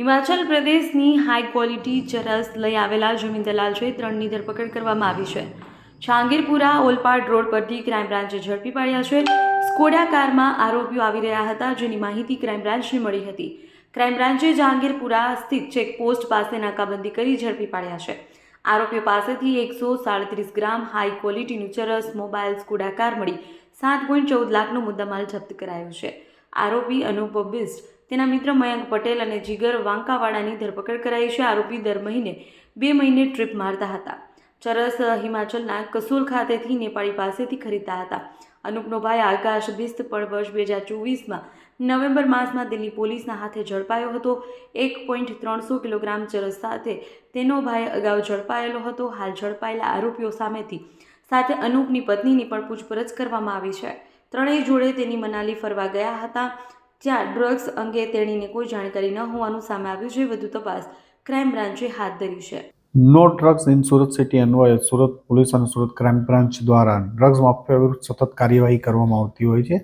હિમાચલ પ્રદેશની high quality ચરસ લઈ આવેલા જમીન દલાલ છે. ત્રણની ધરપકડ કરવામાં આવી છે. છાંગીરપુરા ઓલપાડ રોડ પરથી ક્રાઇમ બ્રાન્ચે ઝડપી પાડ્યા છે. સ્કોડા કારમાં આરોપીઓ આવી રહ્યા હતા, જેની માહિતી ક્રાઇમ બ્રાન્ચને મળી હતી. ક્રાઇમ બ્રાન્ચે જહાંગીરપુરા સ્થિત ચેકપોસ્ટ પાસે નાકાબંધી કરી ઝડપી પાડ્યા છે. આરોપીઓ પાસેથી એકસો સાડત્રીસ ગ્રામ હાઈ ક્વોલિટીનું ચરસ મોબાઈલ સ્કોડા કાર મળી સાત પોઈન્ટ ચૌદ લાખનો મુદ્દામાલ જપ્ત કરાયો છે. આરોપી અનુપ બિસ્ટ તેના મિત્ર મયંક પટેલ અને જીગર વાંકાવાડાની ધરપકડ કરાઈ છે. આરોપી દર મહિને બે મહિને ટ્રીપ મારતા હતા. ચરસ હિમાચલના કસુલ ખાતેથી નેપાળી પાસેથી ખરીદતા હતા. અનુપનો ભાઈ આકાશ બિસ્ત પણ વર્ષ બે હજાર ચોવીસમાં નવેમ્બર માસમાં દિલ્હી પોલીસના હાથે ઝડપાયો હતો. એક પોઈન્ટ ત્રણસો કિલોગ્રામ ચરસ સાથે તેનો ભાઈ અગાઉ ઝડપાયેલો હતો. હાલ ઝડપાયેલા આરોપીઓ સામેથી સાથે અનુપની પત્નીની પણ પૂછપરછ કરવામાં આવી છે. ત્રણેય જોડે તેની મનાલી ફરવા ગયા હતા. જ્યાં ડ્રગ્સ અંગે તેણીને કોઈ જાણકારી ન હોવાનું સામે આવ્યું છે, વધુ તપાસ ક્રાઇમ બ્રાન્ચે હાથ ધરી છે. No drugs in Surat city અન્વયે સુરત પોલીસ અને સુરત ક્રાઇમ બ્રાન્ચ દ્વારા ડ્રગ્સ માફિયા વિરુદ્ધ સતત કાર્યવાહી કરવામાં આવતી હોય છે.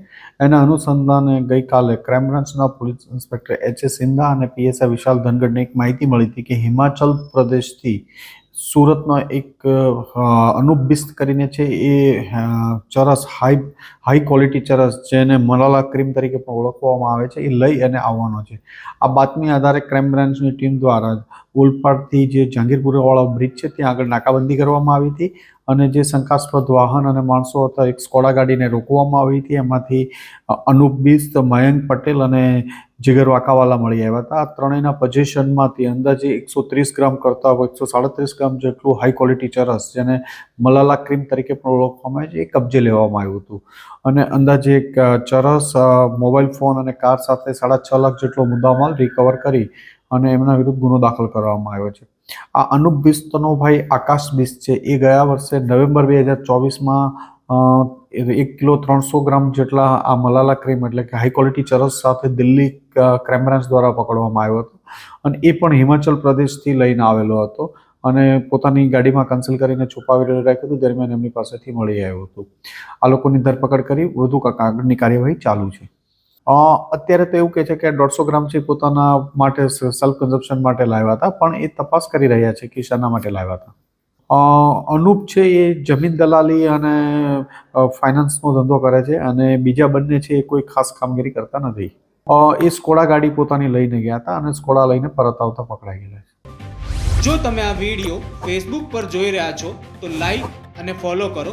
એના અનુસંધાને ગઈકાલે ક્રાઇમ બ્રાન્ચના police inspector H S Sindha અને પીએસઆઈ વિશાલ ધનગઢને એક માહિતી મળી હતી કે હિમાચલ પ્રદેશથી સુરતનો એક અનુપ બિસ્ત કરીને છે એ ચરસ હાઈ હાઈ ક્વોલિટી ચરસ જેને મલાલા ક્રીમ તરીકે પણ ઓળખવામાં આવે છે, એ લઈ અને આવવાનો છે. આ બાતમી આધારે ક્રાઇમ બ્રાન્ચની ટીમ દ્વારા ઓલપાડથી જે જહાંગીરપુરાવાળો બ્રિજ છે, ત્યાં આગળ નાકાબંધી કરવામાં આવી હતી. અને જે શંકાસ્પદ વાહન અને માણસો હતા, એક સ્કોડા ગાડીને રોકવામાં આવી હતી. એમાંથી અનુપ બિસ્ત, મયંક પટેલ અને જીગર વાકાવાલા મળી આવ્યા હતા. આ ત્રણેયના પોઝિશનમાંથી અંદાજે એકસો ત્રીસ ગ્રામ કરતાં એકસો સાડત્રીસ ગ્રામ જેટલું હાઈ ક્વોલિટી ચરસ, જેને મલાલા ક્રીમ તરીકે પણ ઓળખવામાં આવે છે, એ કબજે લેવામાં આવ્યું હતું. અને અંદાજે એક ચરસ મોબાઈલ ફોન અને કાર સાથે સાડા છ લાખ જેટલો મુદ્દામાલ રિકવર કરી અને એમના વિરુદ્ધ ગુનો દાખલ કરવામાં આવ્યો છે. આ અનુપ બિસ્તનો ભાઈ આકાશ બિસ્ત છે. એ ગયા વર્ષે નવેમ્બર બે હજાર ચોવીસમાં એક કિલો ત્રણસો ગ્રામ જેટલા આ મલાલા ક્રીમ એટલે કે હાઈ ક્વોલિટી ચરસ સાથે દિલ્હી ક્રાઇમ બ્રાન્ચ દ્વારા પકડવામાં આવ્યો હતો અને એ પણ હિમાચલ પ્રદેશથી લઈને આવેલો હતો અને પોતાની ગાડીમાં કન્સલ કરીને છુપાવી રાખ્યું હતું. દરમિયાન એમની પાસેથી મળી આવ્યું હતું. આ લોકોની ધરપકડ કરી વધુ આગળની કાર્યવાહી ચાલુ છે. અત્યારે તો એવું કહે છે કે દોઢસો ગ્રામ છે પોતાના માટે સેલ્ફ કન્ઝપ્શન માટે લાવ્યા હતા, પણ એ તપાસ કરી રહ્યા છે કે શાના માટે લાવ્યા હતા. અનુપ છે એ જમીન દલાલી અને ફાઇનાન્સનો ધંધો કરે છે અને બીજા બંને છે એ કોઈ ખાસ કામગીરી કરતા નથી. એ સ્કોડા ગાડી પોતાની લઈને ગયા હતા અને સ્કોડા લઈને પરત આવતા પકડાઈ ગયેલા છે. જો તમે આ વીડિયો ફેસબુક પર જોઈ રહ્યા છો, તો લાઈક અને ફોલો કરો.